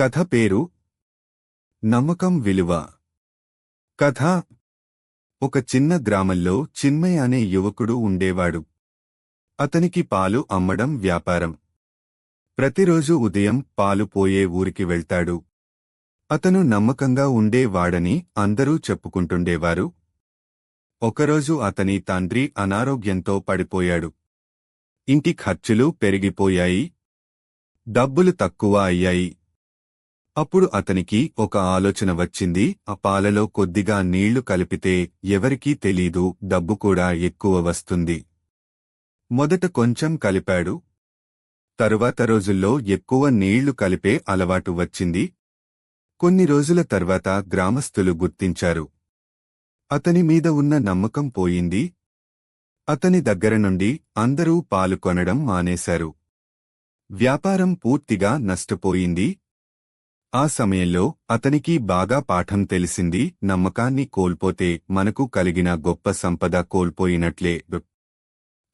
కథ పేరు నమ్మకం విలువ. కథ ఒక చిన్న గ్రామంలో చిన్మయ్ అనే యువకుడు ఉండేవాడు. అతనికి పాలు అమ్మడం వ్యాపారం. ప్రతిరోజు ఉదయం పాలు పోయే ఊరికి వెళ్తాడు. అతను నమ్మకంగా ఉండేవాడని అందరూ చెప్పుకుంటుండేవారు. ఒకరోజు అతని తండ్రి అనారోగ్యంతో పడిపోయాడు. ఇంటి ఖర్చులు పెరిగిపోయాయి. డబ్బులు తక్కువ అయ్యాయి. అప్పుడు అతనికి ఒక ఆలోచన వచ్చింది ఆ పాలలో కొద్దిగా నీళ్ళు కలిపితే ఎవరికీ తెలీదు డబ్బు కూడా ఎక్కువ వస్తుంది. మొదట కొంచెం కలిపాడు. తరువాత రోజుల్లో ఎక్కువ నీళ్ళు కలిపే అలవాటు వచ్చింది. కొన్ని రోజుల తర్వాత గ్రామస్తులు గుర్తించారు. అతని మీద ఉన్న నమ్మకం పోయింది. అతని దగ్గర నుండి అందరూ పాలు కొనడం మానేశారు. వ్యాపారం పూర్తిగా నష్టపోయింది. ఆ సమయంలో అతనికి బాగా పాఠం తెలిసింది నమ్మకాన్ని కోల్పోతే మనకు కలిగిన గొప్ప సంపద కోల్పోయినట్లే.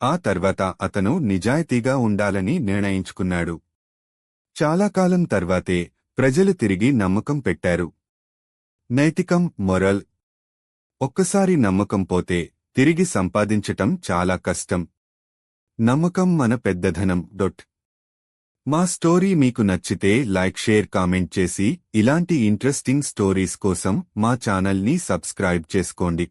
ఆ తర్వాత అతను నిజాయితీగా ఉండాలని నిర్ణయించుకున్నాడు. చాలా కాలం తర్వాతే ప్రజలు తిరిగి నమ్మకం పెట్టారు. నైతికం మొరల్. ఒక్కసారి నమ్మకం పోతే తిరిగి సంపాదించటం చాలా కష్టం. నమ్మకం మన పెద్దధనం. డొట్ మా స్టోరీ మీకు నచ్చితే లైక్ షేర్ కామెంట్ చేసి ఇలాంటి ఇంట్రెస్టింగ్ స్టోరీస్ కోసం మా ఛానల్ని సబ్స్క్రైబ్ చేసుకోండి.